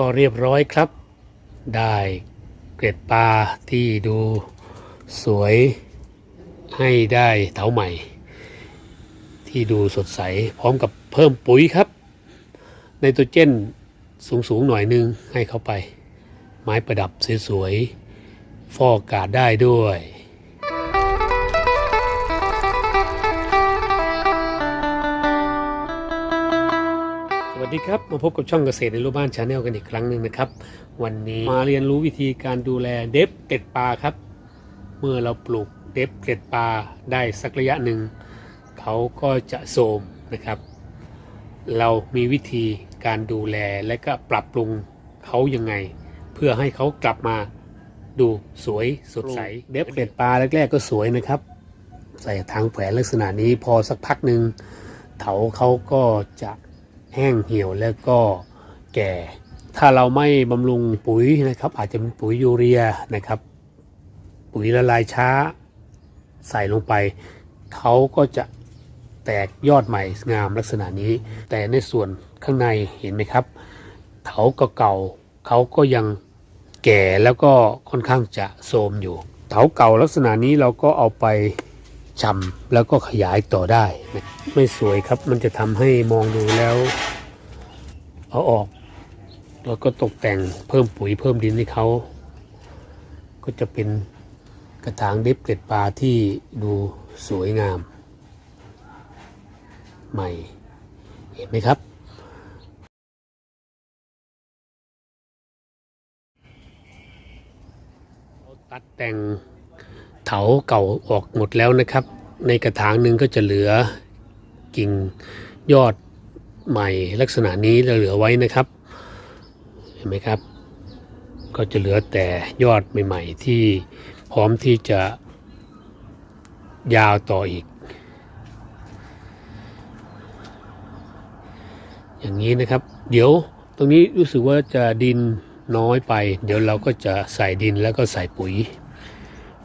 ก็เรียบร้อยครับ ได้เกร็ดปลาที่ดูสวยให้ได้เถาใหม่ ที่ดูสดใสพร้อมกับเพิ่มปุ๋ยครับไนโตรเจนสูงๆหน่อยนึงให้เข้าไป ไม้ประดับสวยๆฟอกอากาศได้ด้วย วัสดีครับ มาพบกับช่องเกษตรในรูปบ้านชาแนลกันอีกครั้งหนึ่งนะครับ วันนี้มาเรียนรู้วิธีการดูแลเด็บเกล็ดปลาครับ เมื่อเราปลูกเด็บเกล็ดปลาได้สักระยะหนึ่ง เขาก็จะโทรมนะครับ เรามีวิธีการดูแลและก็ปรับปรุงเขายังไง เพื่อให้เขากลับมาดูสวยสดใสเด็บเกล็ดปลาแรกๆก็สวยนะครับ ใส่ทางแผวนลักษณะนี้พอสักพักหนึ่งเถาเขาก็จะ แห้งเหี่ยวแล้วก็แก่ ถ้าเราไม่บำรุงปุ๋ยนะครับ อาจจะเป็นปุ๋ยยูเรียนะครับ ปุ๋ยละลายช้า ใส่ลงไปเขาก็จะแตกยอดใหม่งามลักษณะนี้ แต่ในส่วนข้างในเห็นไหมครับเถาก็เก่าเขาก็ยังแก่แล้วก็ค่อนข้างจะโทรมอยู่เถาเก่าลักษณะนี้เราก็เอาไป ชำแล้วก็ขยายต่อได้ ไม่สวยครับมันจะทำให้มองดูแล้ว เอาออกแล้วก็ตกแต่งเพิ่มปุ๋ยเพิ่มดินให้เขา ก็จะเป็นกระถางเด็บเกล็ดปลาที่ดูสวยงาม ใหม่ เห็นไหมครับ ตัดแต่ง เถาเก่าออกหมดแล้วนะครับ ในกระถางหนึ่งก็จะเหลือกิ่งยอดใหม่ลักษณะนี้เหลือไว้นะครับ เห็นไหมครับ ก็จะเหลือแต่ยอดใหม่ ๆ ที่พร้อมที่จะยาวต่ออีก อย่างนี้นะครับ เดี๋ยวตรงนี้รู้สึกว่าจะดินน้อยไป เดี๋ยวเราก็จะใส่ดินแล้วก็ใส่ปุ๋ย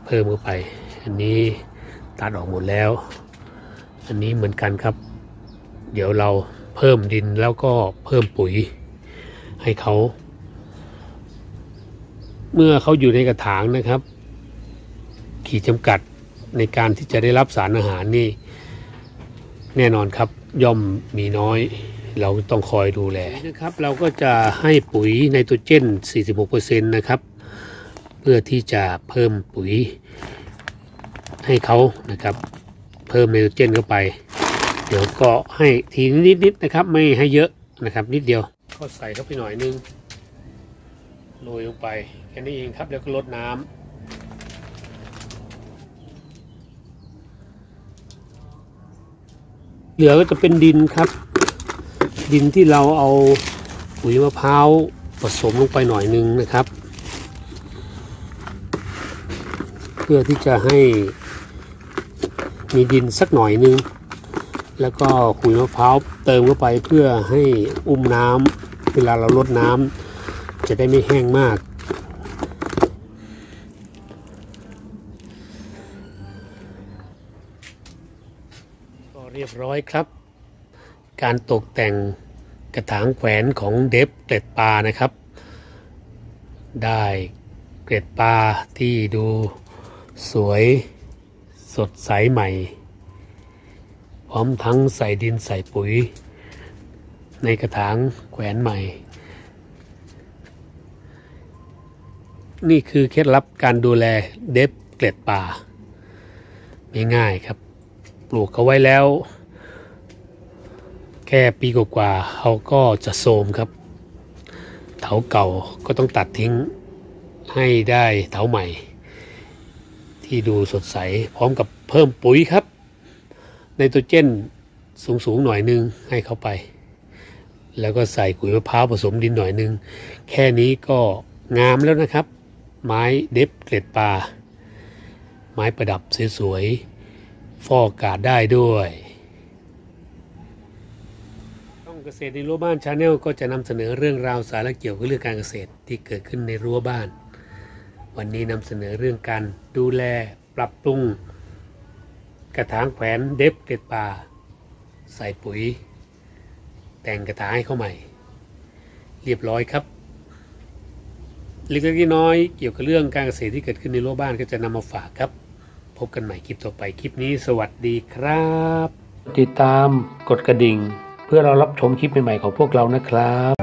เพิ่มเข้าไป อันนี้ตัดออกหมดแล้ว อันนี้เหมือนกันครับ เดี๋ยวเราเพิ่มดินแล้วก็เพิ่มปุ๋ยให้เขา เมื่อเขาอยู่ในกระถางนะครับ ขีดจำกัดในการที่จะได้รับสารอาหารนี่ แน่นอนครับย่อมมีน้อย เราต้องคอยดูแลนะครับ เราก็จะให้ปุ๋ยไนโตรเจน 46%นะครับ เพื่อที่จะเพิ่มปุ๋ยให้เขานะครับ เพิ่มไนโตรเจนเข้าไป เดี๋ยวก็ให้ทีนิดๆนะครับ ไม่ให้เยอะนะครับ นิดเดียวก็ใส่เข้าไปหน่อยนึงโรยลงไปแค่นี้เองครับแล้วก็ลดน้ำเหลือก็จะเป็นดินครับ ดินที่เราเอาปุ๋ยมะพร้าวผสมลงไปหน่อยนึงนะครับ เพื่อที่จะให้มีดินสักหน่อยนึง แล้วก็ขุยมะพร้าวเติมเข้าไปเพื่อให้อุ้มน้ำเวลาเราลดน้ำจะได้ไม่แห้งมากก็เรียบร้อยครับ การตกแต่งกระถางแขวนของเดฟเกล็ดปลานะครับ ได้เกล็ดปลาที่ดู สวยสดใสใหม่ พร้อมทั้งใส่ดินใส่ปุ๋ย ในกระถางแขวนใหม่ นี่คือเคล็ดลับการดูแลเดฟเกล็ดป่าง่ายๆครับ ปลูกเขาไว้แล้ว แค่ปีกว่าๆเขาก็จะโทมครับ เถาเก่าก็ต้องตัดทิ้งให้ได้เถาใหม่ ที่ดูสดใสพร้อมกับเพิ่มปุ๋ยครับไนโตรเจนสูงๆหน่อยนึงให้เข้าไป แล้วก็ใส่ขุยมะพร้าวผสมดินหน่อยนึง แค่นี้ก็งามแล้วนะครับ ไม้เด็บเกล็ดปลาไม้ประดับสวยๆฟอกอากาศได้ด้วยช่องเกษตรในรั้วบ้านชาแนลก็จะนำเสนอเรื่องราวสาระเกี่ยวกับเรื่องการเกษตรที่เกิดขึ้นในรั้วบ้าน วันนี้นำเสนอเรื่องการดูแลปรับปรุง กระถางแขวนเด็บเกล็ดปลาใส่ปุ๋ย แต่งกระถางให้เขาใหม่ เรียบร้อยครับเล็กๆน้อยๆเกี่ยวกับเรื่องการเกษตรที่เกิดขึ้นในรั้วบ้านก็จะนำมาฝากครับ พบกันใหม่คลิปต่อไปคลิปนี้สวัสดีครับ ติดตามกดกระดิ่ง เพื่อเรารับชมคลิปใหม่ๆของพวกเรานะครับ